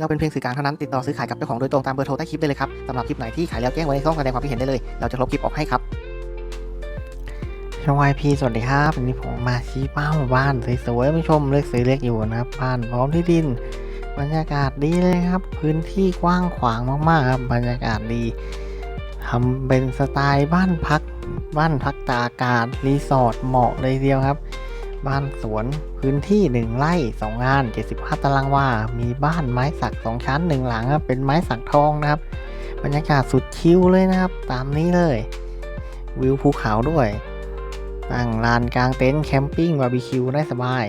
เราเป็นเพียงสื่อกลางเท่านั้นติดต่อซื้อขายกับเจ้าของโดยตรงตามเบอร์โทรใต้คลิปได้เลยครับสำหรับคลิปไหนที่ขายแล้วแจ้งไว้ในช่องแสดงความคิดเห็นได้เลย เราจะลบคลิปออกให้ครับช่องวายพีสวัสดีครับวันนี้ผมมาชี้เป้าบ้านสวยๆผู้ชมเลือกซื้อเลือกอยู่นะครับบ้านพร้อมที่ดิน บรรยากาศดีเลยครับ พื้นที่กว้างขวางมากๆครับบรรยากาศดีทำเป็นสไตล์บ้านพัก บ้านพักตากอากาศรีสอร์ทเหมาะเลยเดียวครับ บ้านสวนพื้นที่ 1 ไร่ 2 งาน 75 ตารางวา มีบ้านไม้สัก 2 ชั้น 1 หลังครับเป็นไม้สักทองนะครับ บรรยากาศสุดชิลเลยนะครับ ตามนี้เลย วิวภูเขาด้วย ตั้งลานกลางเต็นท์แคมปิ้งบาร์บีคิวได้สบาย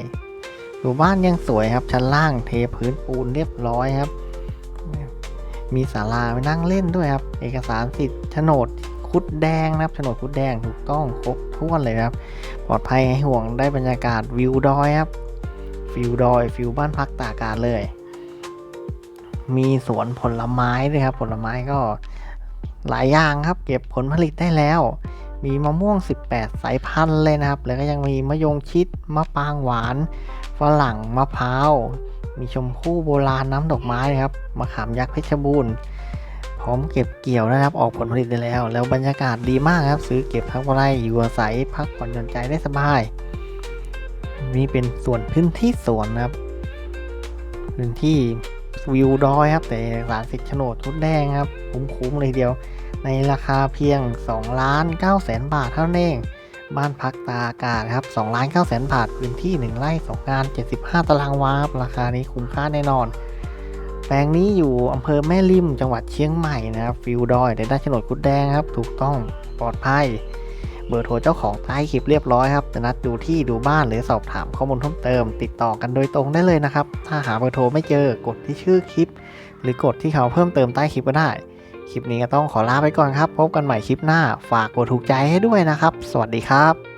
อยู่บ้านยังสวยครับ ชั้นล่างเทพื้นปูนเรียบร้อยครับ มีศาลาไปนั่งเล่นด้วยครับ เอกสารสิทธิ์โฉนด คุดแดงนะครับโฉนดคุดแดงถูกต้องครบถ้วนเลยครับ ปลอดภัยให้ห่วงได้บรรยากาศวิวดอยครับวิวดอยฟิวบ้านพักตากอากาศเลย มีสวนผลไม้ด้วยครับ ผลไม้ก็หลายอย่างครับ เก็บผลผลิตได้แล้ว มีมะม่วง 18 สายพันธุ์เลยนะครับ แล้วก็ยังมีมะยงชิดมะปางหวานฝรั่งมะพร้าวมีชมพู่โบราณน้ำดอกไม้นะครับมะขามยักษ์เพชรบูรณ์ พร้อมเก็บเกี่ยวนะครับออกผลผลิตได้แล้ว แล้วบรรยากาศดีมากครับ ซื้อเก็บทั้งไร่อยู่อาศัยพักผ่อนหย่อนใจได้สบาย นี่เป็นส่วนพื้นที่สวนนะครับ พื้นที่วิวดอยครับ แต่หลานสิทธิ์โฉนดทุดแดงครับคุ้มๆเลยทีเดียว ในราคาเพียง2ล้าน9แสนบาทเท่านั้นเองบ้านพักตาอากาศครับ2ล้าน9แสนบาท พื้นที่ 1 ไร่2งาน 75 ตารางวาครับราคานี้คุ้มค่าแน่นอน ปลงนี้อยู่อำเภอแม่ริมจังหวัดเชียงใหม่นะครับฟิวดอยได้ได้โฉนดกุดแดงครับ ถูกต้องปลอดภัย เบอร์โทรเจ้าของใต้คลิปเรียบร้อยครับจะนัดดูที่ดูบ้านหรือสอบถามข้อมูลเพิ่มเติม ติดต่อกันโดยตรงได้เลยนะครับ ถ้าหาเบอร์โทรไม่เจอกดที่ชื่อคลิป หรือกดที่เขาเพิ่มเติมใต้คลิปก็ได้ คลิปนี้ก็ต้องขอลาไปก่อนครับ พบกันใหม่คลิปหน้า ฝากกดถูกใจให้ด้วยนะครับ สวัสดีครับ